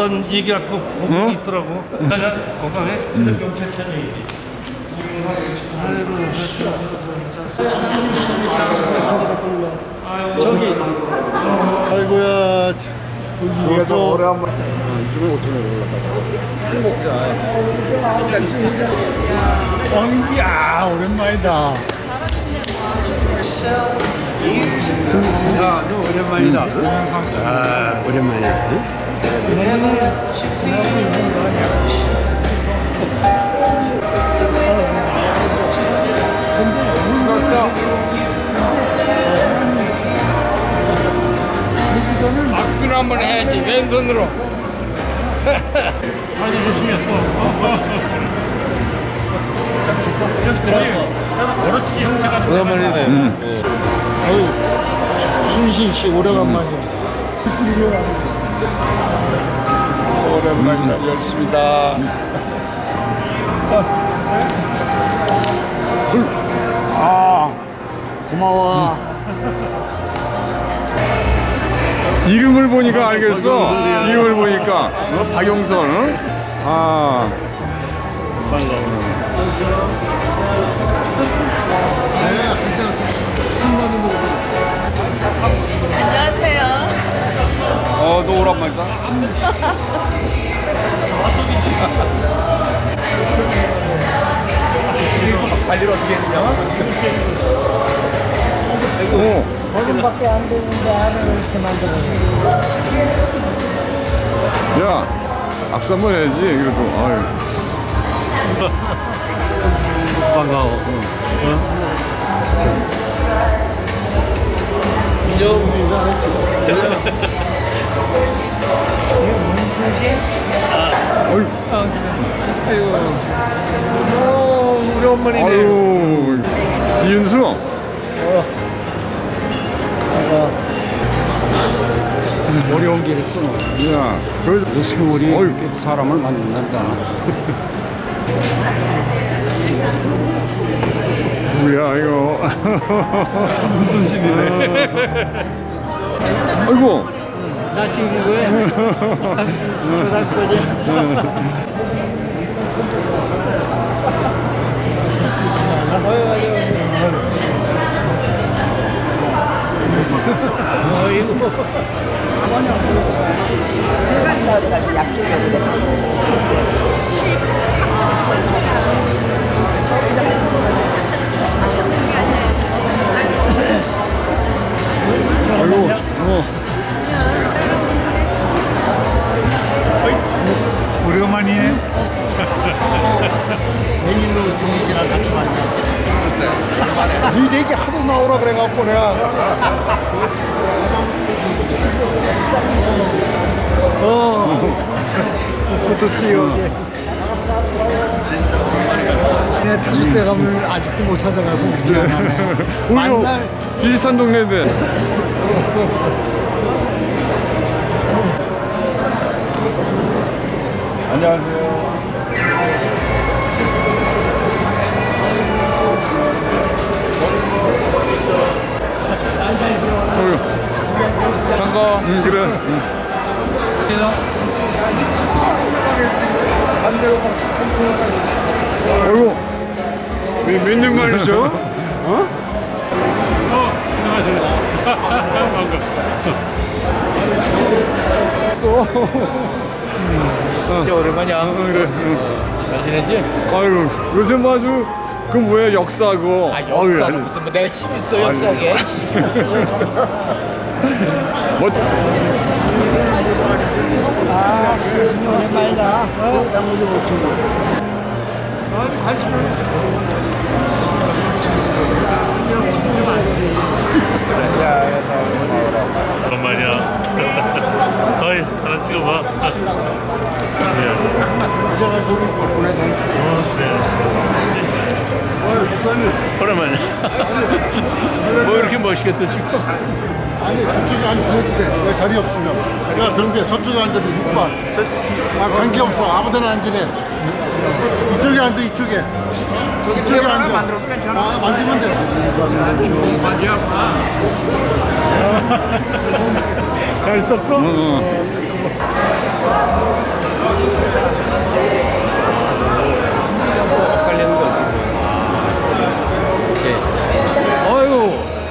어떤 얘기할 거 어? 있더라고. 그냥 건강해. 저기 아이고야 여기서 오래 한번 이쪽에 5천 원 올라가다 야 오랜만이다 야, 너 오랜만이다. 아, 오랜만이야. 악수를 한번 해야지 왼손으로. 아니, 열심히 했어. 걸어치기 형태가 오랜만이네 아유 순신 씨 오래간만이야 오랜만이다 열심히다. 아 고마워. 이름을 보니까 알겠어? 이름을 보니까. 어? 박용선 어? 아. 안녕하세요. 어, 너 오랜만이다. 관리를 어떻게 했냐? 어. 거름밖에 안 되는데 안을 이렇게 만들어요. 야, 악수 한번 해야지. 그래도. 아유. 반가워. 아유. 우리 엄마네. 아유. 이윤수. 어려운 게 있어. 야, 그래서. 그 세월이 사람을 만든다. 누구야, 이거. 무슨 신이네. 아이고. 나 찍은 거야? 조상 거지? 어이구. 동희지랑 같이 만나? 네 얘기 하도 나오라 그래갖고 내가 어 그것도 쓰여 내 터줏대감을 아직도 못 찾아가서 미안하네 우리도 만날 비슷한 동네인데. 안녕하세요. 어휴. 잠깐. 응, 그래. 응. 어이구. 몇년 만이죠? 어? 어, 안녕하세요. 반가워. 진짜 오랜만이야. 어, 그래. 잘 지내지? 아유, 요새 뭐 아주 그 뭐야 역사고. 아, 역사 무슨 뭐 내가 힘 있어 역사에. 뭐 오랜만이다 어? 오랜만이야. 어이, 하나 찍어봐. 그래. 어, 오랜만이야. 뭐 이렇게 멋있겠다, 지금. 아니 저쪽에 앉아주세요. 왜 자리 없으면. 제가 그런데 저쪽에 앉아도 6번 아 관계없어. 아무데나 앉으래. 이쪽에 앉아 이쪽에. 이쪽에 앉아. 만들어도 괜찮아. 아, 만들면 돼잘 썼어? 어,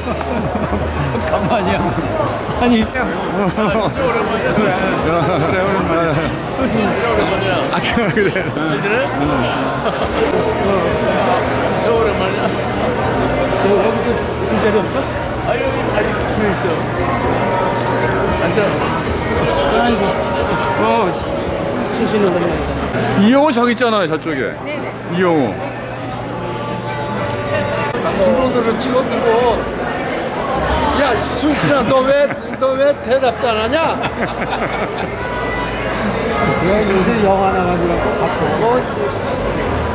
가만히야. 아니. 진짜 오랜만이야. 그래, 오랜만이야. 아, 그래. 그래? 저 오랜만이야. 저 여기도 빈자리 없어? 아유, 아직 그 있어. 앉아. 아이고. 어, 쓰시는 거냐. 이영호 저기 있잖아요, 저쪽에. 네네. 이영호. 프로들을 찍어주고 야 순신아 너 왜 너 왜 대답도 안 하냐? 내가 요새 영화 나가지고 바쁘고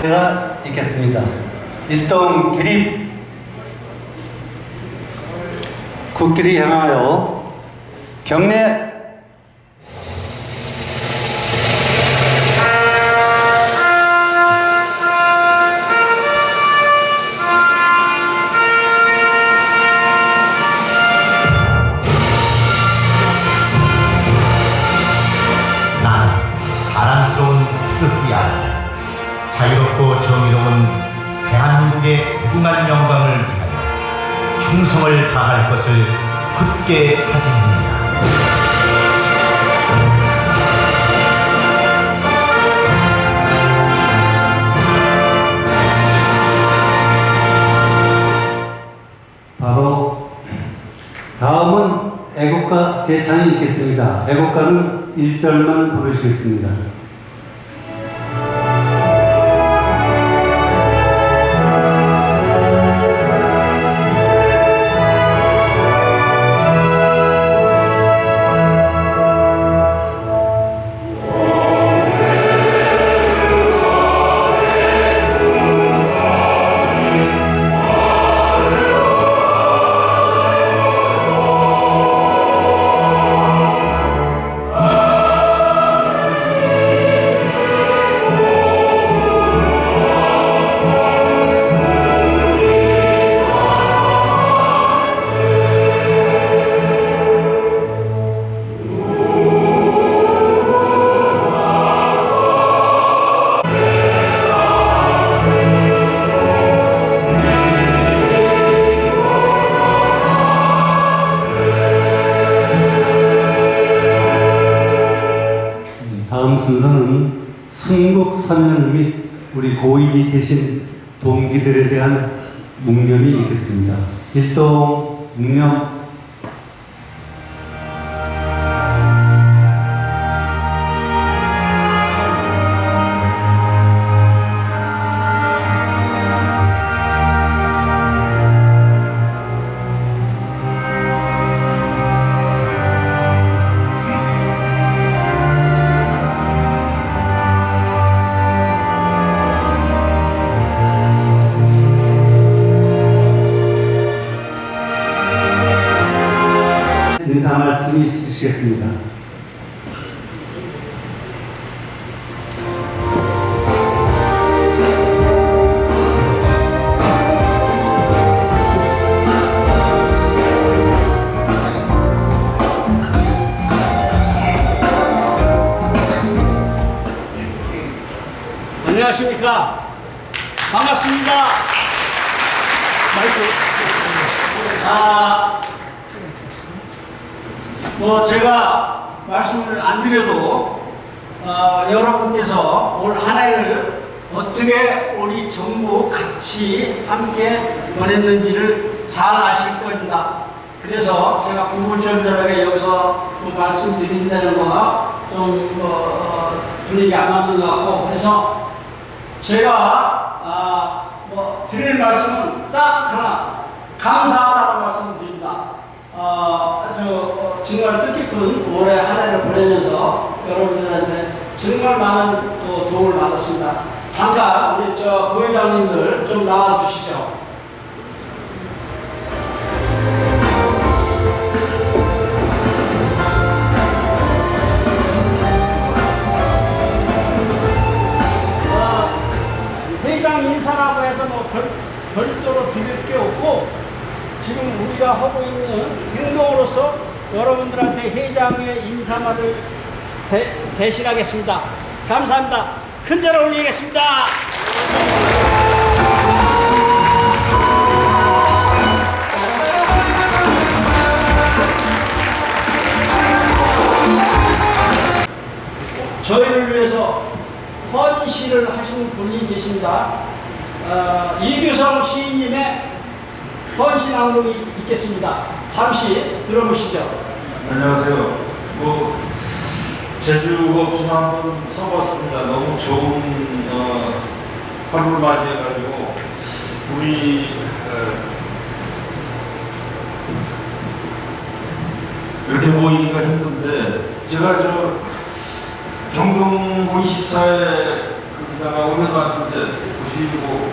제가 읽겠습니다. 일동 기립 국기를 향하여 경례 굳게 다짐합니다. 바로 다음은 애국가 제창이 있겠습니다. 애국가는 1절만 부르시겠습니다. 우리 고인이 계신 동기들에 대한 묵념이 있겠습니다. 일동 묵념 시겠습니다. 안녕하십니까? 반갑습니다. 아, 뭐 제가 말씀을 안 드려도 어, 여러분께서 올 한 해를 어떻게 우리 정부 같이 함께 보냈는지를 잘 아실 겁니다. 그래서 제가 구불절절하게 여기서 뭐 말씀드린다는 거가 좀 어, 분위기 안 맞는 것 같고 그래서 제가 아, 뭐 드릴 말씀은 딱 하나 감사하다는 말씀드립니다. 어, 아주 어, 정말 뜻깊은 올해 한 해를 보내면서 여러분들한테 정말 많은 또 도움을 받았습니다. 잠깐 우리 저 부회장님들 좀 나와 주시죠. 회장 인사라고 해서 뭐 별, 별도로 드릴 게 없고 지금 우리가 하고 있는 행동으로서 여러분들한테 회장의 인사말을 대, 대신하겠습니다. 감사합니다. 큰 절을 올리겠습니다. 저희를 위해서 헌신을 하신 분이 계십니다. 어, 이규성 시인님의 헌신 항목이 있겠습니다. 잠시 들어보시죠. 안녕하세요. 뭐 제주가 없으면 한번 써봤습니다. 너무 좋은 어, 하루를 맞이해가지고 우리 어, 이렇게 모이기가 힘든데 제가 저 경동고 24에 거기다가 올려놨는데 보시고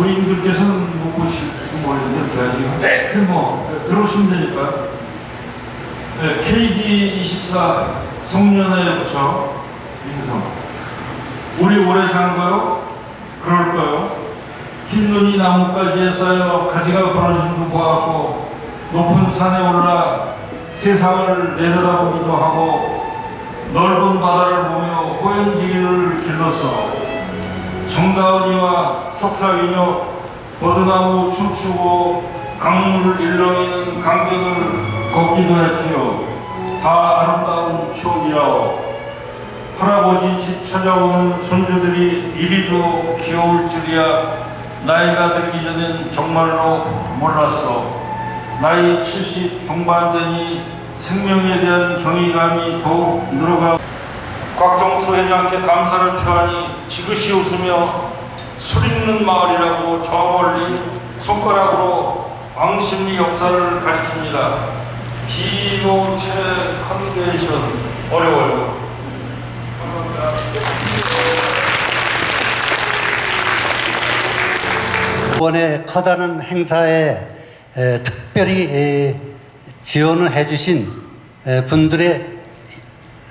부인들께서는 못 보실지 모르겠는데 제가 지금 네, 뭐 들어오시면 되니까 네, KD24 송년회 부서 인성 우리 오래 산 거요? 그럴까요? 흰 눈이 나뭇가지에 쌓여 가지가 벌어진 거 보았고 높은 산에 올라 세상을 내려다보기도 하고 넓은 바다를 보며 호연지기를 길렀어 정다은이와 속삭이며 버드나무 춤추고 강물을 일렁이는 강변을 걷기도 했지요. 다 아름다운 추억이라오. 할아버지 집 찾아오는 손주들이 이리도 귀여울 줄이야 나이가 들기 전엔 정말로 몰랐어. 나이 70 중반 되니 생명에 대한 경이감이 더욱 늘어가 곽정수 회장께 감사를 표하니 지그시 웃으며 술 있는 마을이라고 저 멀리 손가락으로 왕십리 역사를 가리킵니다. 디노체 컨벤션 어려워요. 감사합니다. 이번에 커다란 행사에 에, 특별히 에, 지원을 해주신 에, 분들의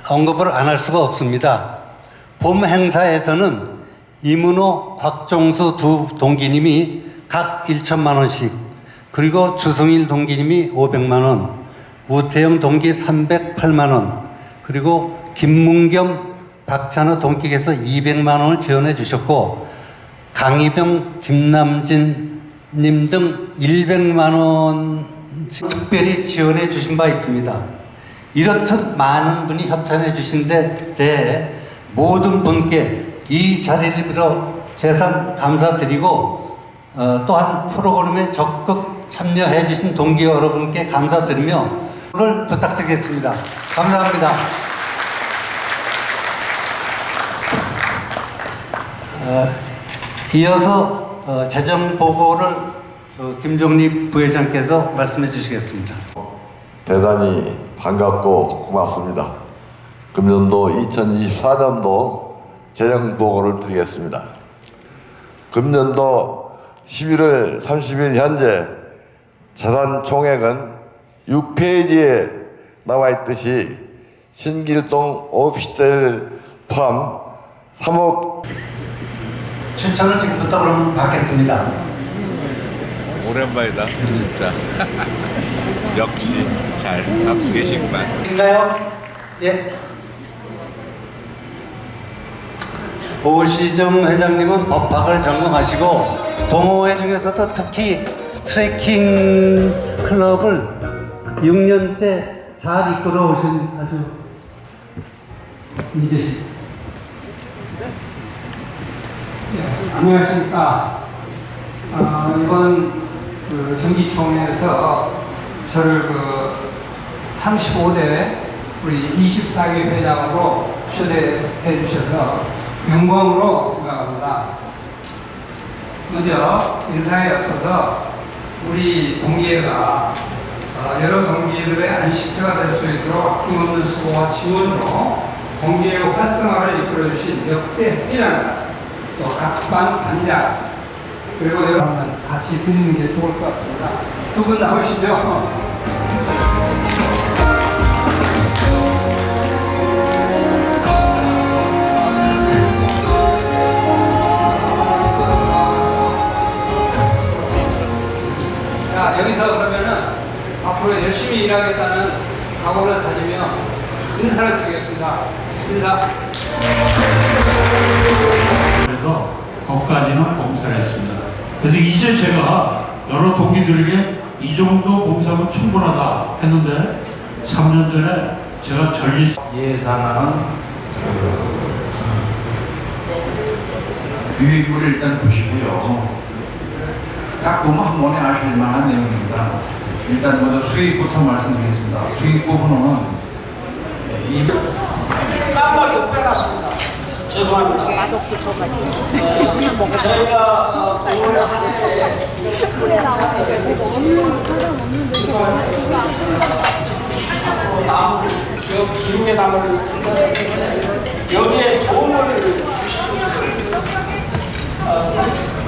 언급을 안 할 수가 없습니다. 봄 행사에서는 이문호, 곽종수 두 동기님이 각 1천만 원씩, 그리고 주승일 동기님이 500만 원, 우태영 동기 308만 원, 그리고 김문겸, 박찬호 동기께서 200만 원을 지원해 주셨고, 강희병, 김남진 님 등 100만 원 특별히 지원해 주신 바 있습니다. 이렇듯 많은 분이 협찬해 주신 데 대해 모든 분께 이 자리를 빌어 재산 감사드리고 어, 또한 프로그램에 적극 참여해 주신 동기 여러분께 감사드리며 오늘 부탁드리겠습니다. 감사합니다. 어, 이어서 어, 재정 보고를 어, 김종립 부회장께서 말씀해 주시겠습니다. 대단히 반갑고 고맙습니다. 금년도 2024년도 재정 보고를 드리겠습니다. 금년도 11월 30일 현재 자산 총액은 6페이지에 나와 있듯이 신길동 오피스텔 포함 3억 추천을 지금부터 그럼 받겠습니다. 오랜만이다, 진짜. 역시 잘 갖고 계시구만. 인가요? 예. 오시정 회장님은 법학을 전공하시고 동호회 중에서도 특히 트레킹 클럽을 6년째 잘 이끌어 오신 아주 인재신 안녕하십니까. 어, 이번 그 정기총회에서 저를 그 35대 우리 24개 회장으로 초대해 주셔서 영광으로 생각합니다. 먼저 인사에 앞서서 우리 동기회가 어, 여러 동기들의 안식처가 될 수 있도록 힘없는 수고와 지원으로 동기회 활성화를 이끌어주신 역대 회장과 또 각반 단장 그리고 여러분 같이 드리는 게 좋을 것 같습니다. 두 분 나오시죠. 여기서 그러면은 앞으로 열심히 일하겠다는 각오를 가지며 인사를 드리겠습니다. 인사. 그래서 거기까지는 봉사를 했습니다. 그래서 이제 제가 여러 동기들에게 이 정도 봉사면 충분하다 했는데 3년 전에 제가 전리 예산안은 그 유익을 일단 보시고요. 딱 보면 한 번에 아실 만한 내용입니다. 일단 먼저 수익부터 말씀드리겠습니다. 수익 부분은 이 깜빡이 빼놨습니다. 죄송합니다. 어, 저희가 어, 올 한해 큰 행사를 나무를 기억, 기록의 나무를 행사를 했는데 여기에 도움을 주신 분들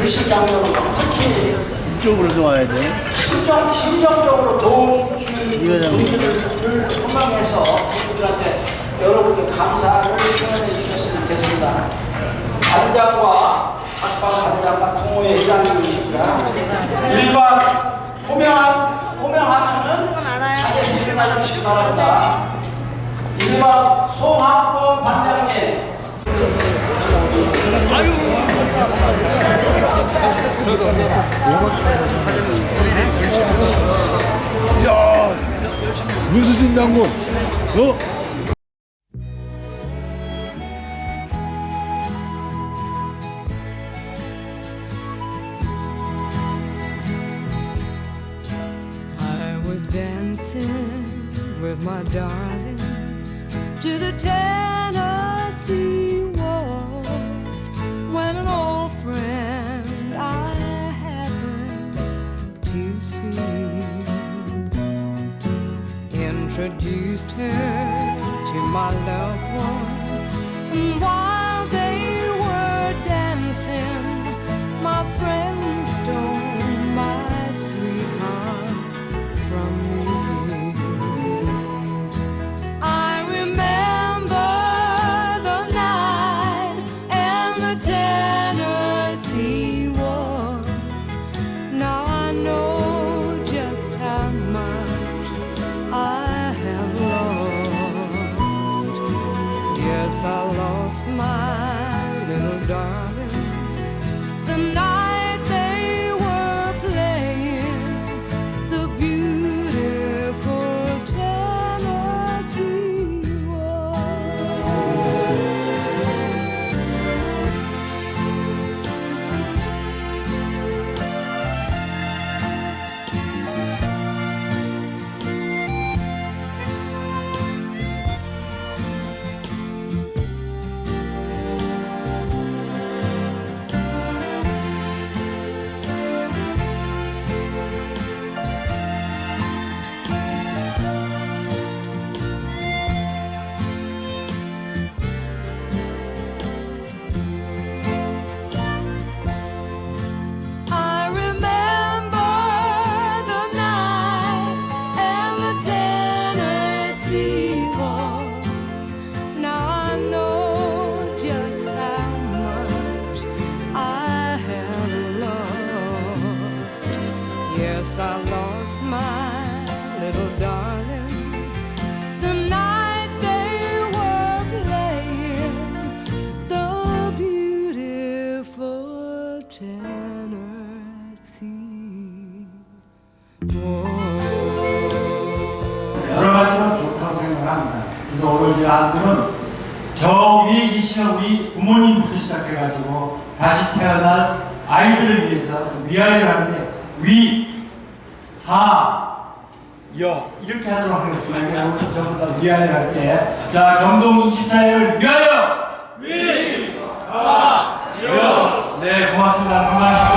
장면으로 특히 이쪽으로 좋아야 돼. 심정, 심정적으로 도움 주는 분들을 소망해서 그분들한테 여러분들 감사를 표현해 주셨으면 좋겠습니다. 단장과 각방 단장과 동호회 회장님이십니다. 일반 호명한, 호명하면은 자제시 일어나 주시기 바랍니다. 일반 송학범 반장님. 문수진 장군, 어? Loved one. While 여러 가지로 좋다고 생각합니다. 그래서 오로지 아들은 저기 이시는 우리 부모님부터 시작해가지고 다시 태어날 아이들을 위해서 그 위아이를 하는데 위, 하, 여 이렇게 하도록 하겠습니다. 오늘 전부 다 위아이를 할 때. 자, 경동 24회를 위하여! 위, 하, 여! 네, 고맙습니다. 고맙습니다.